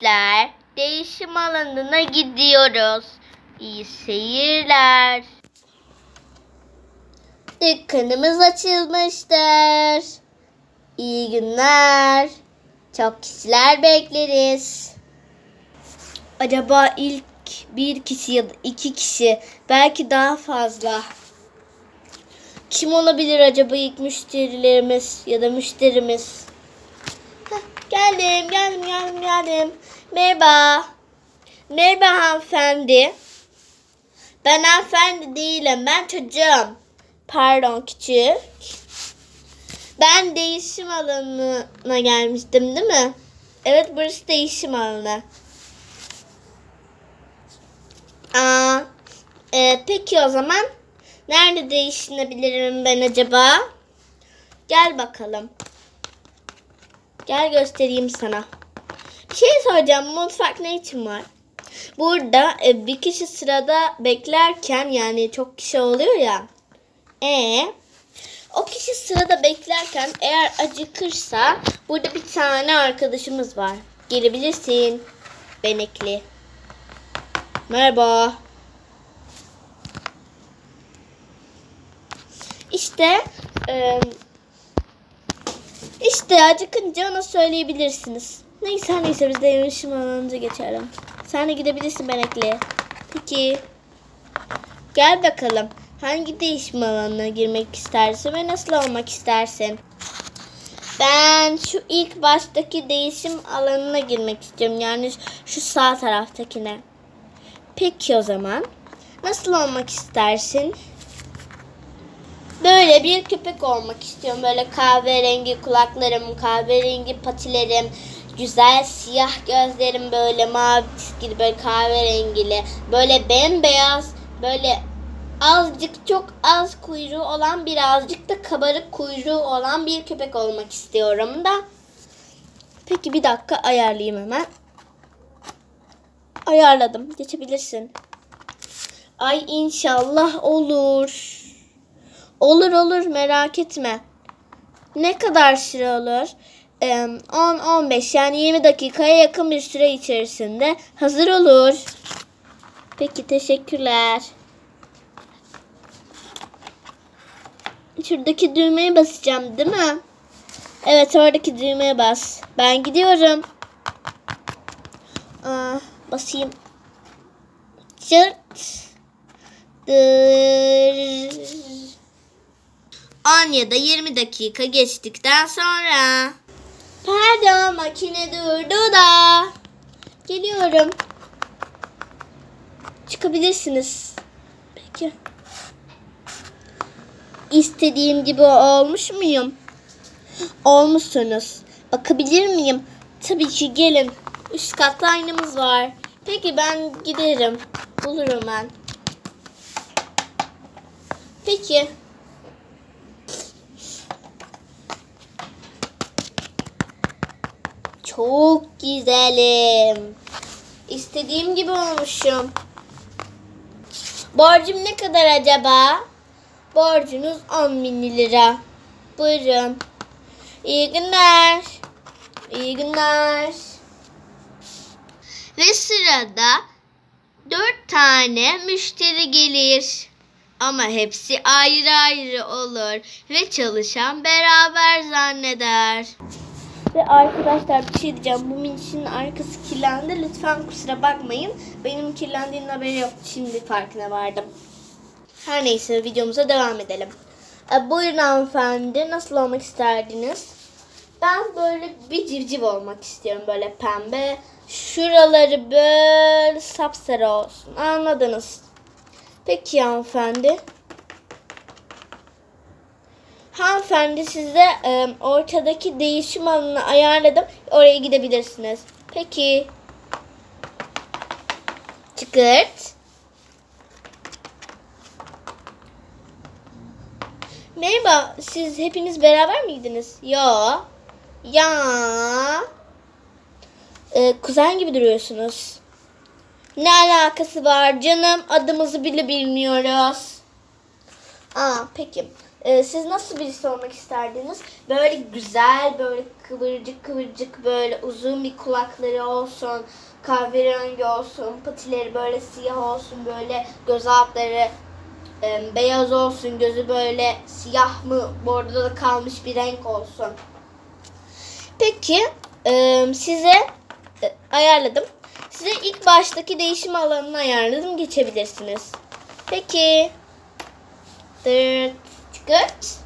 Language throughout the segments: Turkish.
Bizler değişim alanına gidiyoruz. İyi seyirler. Dükkanımız açılmıştır. İyi günler. Çok kişiler bekleriz. Acaba ilk bir kişi ya da iki kişi belki daha fazla. Kim olabilir acaba ilk müşterilerimiz ya da müşterimiz? Geldim, geldim, geldim, geldim. Merhaba. Merhaba hanımefendi. Ben hanımefendi değilim, ben çocuğum. Pardon küçük. Ben değişim alanına gelmiştim değil mi? Evet burası değişim alanı. Aa, e, peki o zaman nerede değiştirebilirim ben acaba? Gel bakalım. Gel göstereyim sana. Bir şey soracağım. Mutfak ne için var? Burada e, bir kişi sırada beklerken yani çok kişi oluyor ya. E o kişi sırada beklerken eğer acıkırsa burada bir tane arkadaşımız var. Gelebilirsin. Benekli. Merhaba. İşte e, işte acıkınca ona söyleyebilirsiniz. Neyse neyse biz de yarışma alanımıza geçelim. Sen de gidebilirsin Benekli. Peki. Gel bakalım. Hangi değişim alanına girmek istersin ve nasıl olmak istersin? Ben şu ilk baştaki değişim alanına girmek istiyorum. Yani şu sağ taraftakine. Peki o zaman. Nasıl olmak istersin? Böyle bir köpek olmak istiyorum. Böyle kahverengi kulaklarım, kahverengi patilerim, güzel siyah gözlerim böyle mavi çizgili böyle kahverengili. Böyle bembeyaz, böyle azıcık çok az kuyruğu olan birazcık da kabarık kuyruğu olan bir köpek olmak istiyorum da. Peki bir dakika ayarlayayım hemen. Ayarladım. Geçebilirsin. Ay inşallah olur. Olur olur merak etme. Ne kadar süre olur? 10-15 yani 20 dakikaya yakın bir süre içerisinde hazır olur. Peki teşekkürler. Şuradaki düğmeye basacağım değil mi? Evet oradaki düğmeye bas. Ben gidiyorum. Aa, basayım. Çırt. Dır. 10 ya da 20 dakika geçtikten sonra. Pardon makine durdu da. Geliyorum. Çıkabilirsiniz. Peki. İstediğim gibi olmuş muyum? Olmuşsunuz. Bakabilir miyim? Tabii ki gelin. Üst katta aynamız var. Peki ben giderim. Bulurum ben. Peki. Çok güzelim. İstediğim gibi olmuşum. Borcum ne kadar acaba? Borcunuz 10 bin lira. Buyurun. İyi günler. İyi günler. Ve sırada dört tane müşteri gelir. Ama hepsi ayrı ayrı olur ve çalışan beraber zanneder. Ve arkadaşlar bir şey diyeceğim. Bu minişin arkası kirlendi. Lütfen kusura bakmayın. Benim kirlendiğinin haberi yoktu. Şimdi farkına vardım. Her neyse videomuza devam edelim. E, buyurun hanımefendi. Nasıl olmak isterdiniz? Ben böyle bir civciv olmak istiyorum. Böyle pembe. Şuraları böyle sapsarı olsun. Anladınız. Peki hanımefendi. Hanımefendi size e, ortadaki değişim alanını ayarladım. Oraya gidebilirsiniz. Peki. Çıkırt. Merhaba, siz hepiniz beraber miydiniz? Yo. Ya. Ee, kuzen gibi duruyorsunuz. Ne alakası var canım? Adımızı bile bilmiyoruz. Aa, peki. Ee, siz nasıl birisi olmak isterdiniz? Böyle güzel, böyle kıvırcık kıvırcık, böyle uzun bir kulakları olsun, kahverengi olsun, patileri böyle siyah olsun, böyle göz altları e, beyaz olsun, gözü böyle siyah mı, bordoda kalmış bir renk olsun. Peki, e, size e, ayarladım. Size ilk baştaki değişim alanını ayarladım. Geçebilirsiniz. Peki. Dırt. Çıkırt.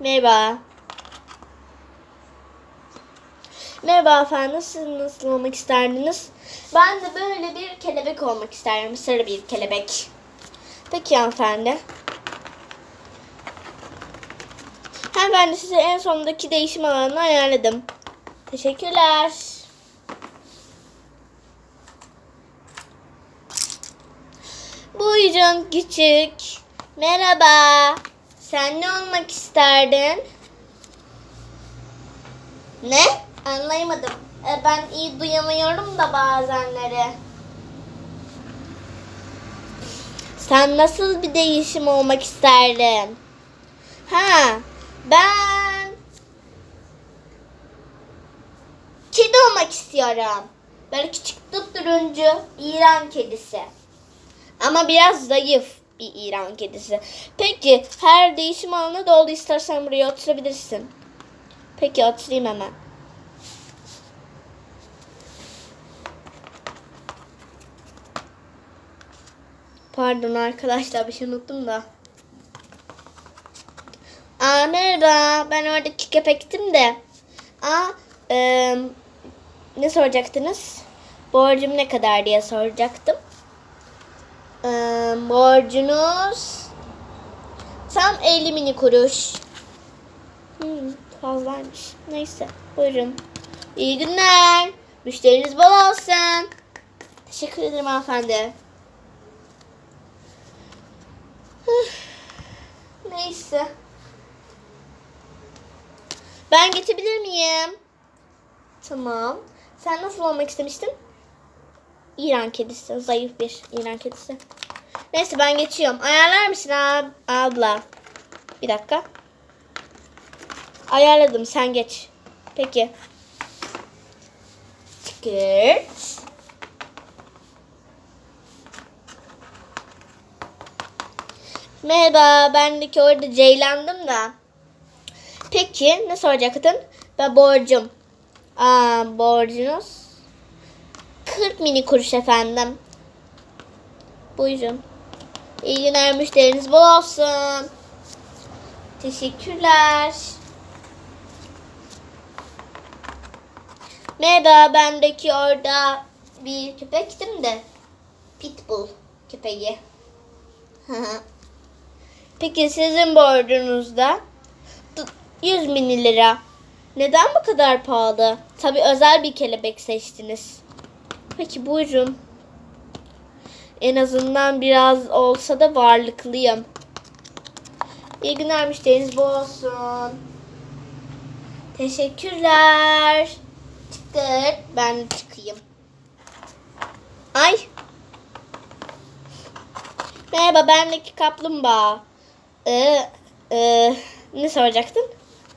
Merhaba. Merhaba efendim. Siz nasıl olmak isterdiniz? Ben de böyle bir kelebek olmak isterdim. Sarı bir kelebek. Peki hanımefendi. Hem ben de size en sondaki değişim alanını ayarladım. Teşekkürler. Buyurun küçük. Merhaba. Sen ne olmak isterdin? Ne? Anlayamadım. E, ben iyi duyamıyorum da bazenleri. Sen nasıl bir değişim olmak isterdin? Ha, ben kedi olmak istiyorum. Böyle küçük tutturuncu İran kedisi. Ama biraz zayıf bir İran kedisi. Peki her değişim alanı doldu. İstersen buraya oturabilirsin. Peki oturayım hemen. Pardon arkadaşlar bir şey unuttum da. Aa merhaba. Ben oradaki köpektim de. Aa e, ne soracaktınız? Borcum ne kadar diye soracaktım. E, borcunuz tam 50 mini kuruş. Hmm, fazlaymış. Neyse buyurun. İyi günler. Müşteriniz bol olsun. Teşekkür ederim hanımefendi. Neyse. Ben geçebilir miyim? Tamam. Sen nasıl olmak istemiştin? İran kedisi. Zayıf bir İran kedisi. Neyse ben geçiyorum. Ayarlar mısın ab abla? Bir dakika. Ayarladım. Sen geç. Peki. Skirt. Merhaba, ben de ki orada ceylandım da. Peki, ne soracaktın? Ben borcum. Aa, borcunuz? 40 mini kuruş efendim. Buyurun. İyi günler, müşteriniz bol olsun. Teşekkürler. Merhaba, ben de ki orada bir köpektim de. Pitbull köpeği. Peki sizin borcunuzda 100 bin lira. Neden bu kadar pahalı? Tabi özel bir kelebek seçtiniz. Peki buyurun. En azından biraz olsa da varlıklıyım. İyi günler müşteriniz bol. Teşekkürler. Çıkır. Ben de çıkayım. Ay. Merhaba bendeki kaplumbağa. Ee, e, ne soracaktın?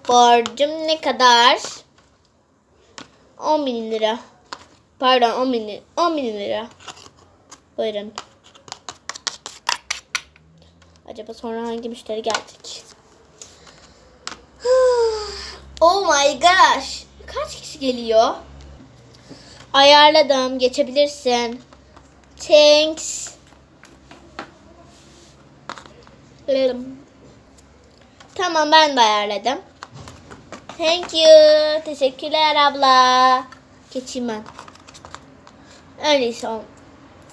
Borcum ne kadar? 10 bin lira. Pardon 10 bin, li- 10 bin lira. Buyurun. Acaba sonra hangi müşteri gelecek? oh my gosh. Kaç kişi geliyor? Ayarladım. Geçebilirsin. Thanks. Tamam ben de ayarladım. Thank you. Teşekkürler abla. Geçeyim ben. Öyleyse ol-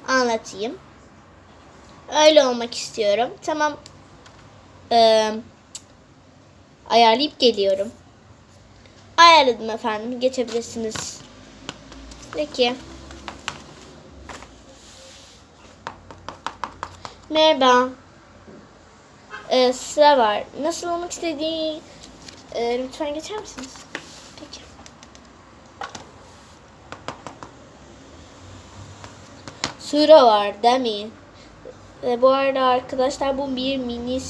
anlatayım. Öyle olmak istiyorum. Tamam. Ee, ayarlayıp geliyorum. Ayarladım efendim. Geçebilirsiniz. Peki. Merhaba. Ee, sıra var. Nasıl olmak istediği ee, lütfen geçer misiniz? Peki. Sıra var değil mi? Ve bu arada arkadaşlar bu bir mini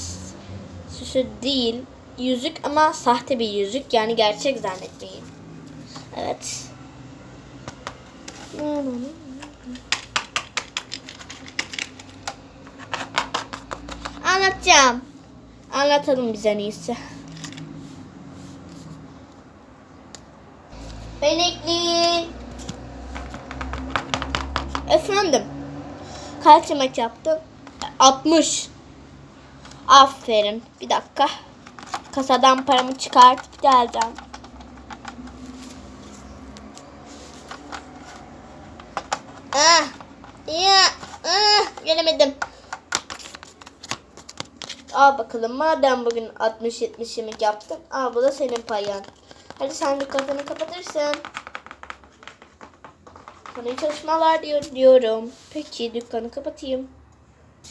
yüzüğü değil. Yüzük ama sahte bir yüzük. Yani gerçek zannetmeyin. Evet. Anlatacağım. Anlatalım biz en. Benekli. Efendim. Kaç yemek yaptım? 60. Aferin. Bir dakika. Kasadan paramı çıkartıp geleceğim. Ah. Ya. Ah. Gelemedim. Al bakalım. Madem bugün 60-70 yemek yaptın. Al bu da senin payın. Hadi sen dükkanını kapatırsın. İyi çalışmalar diyor, diyorum. Peki dükkanı kapatayım.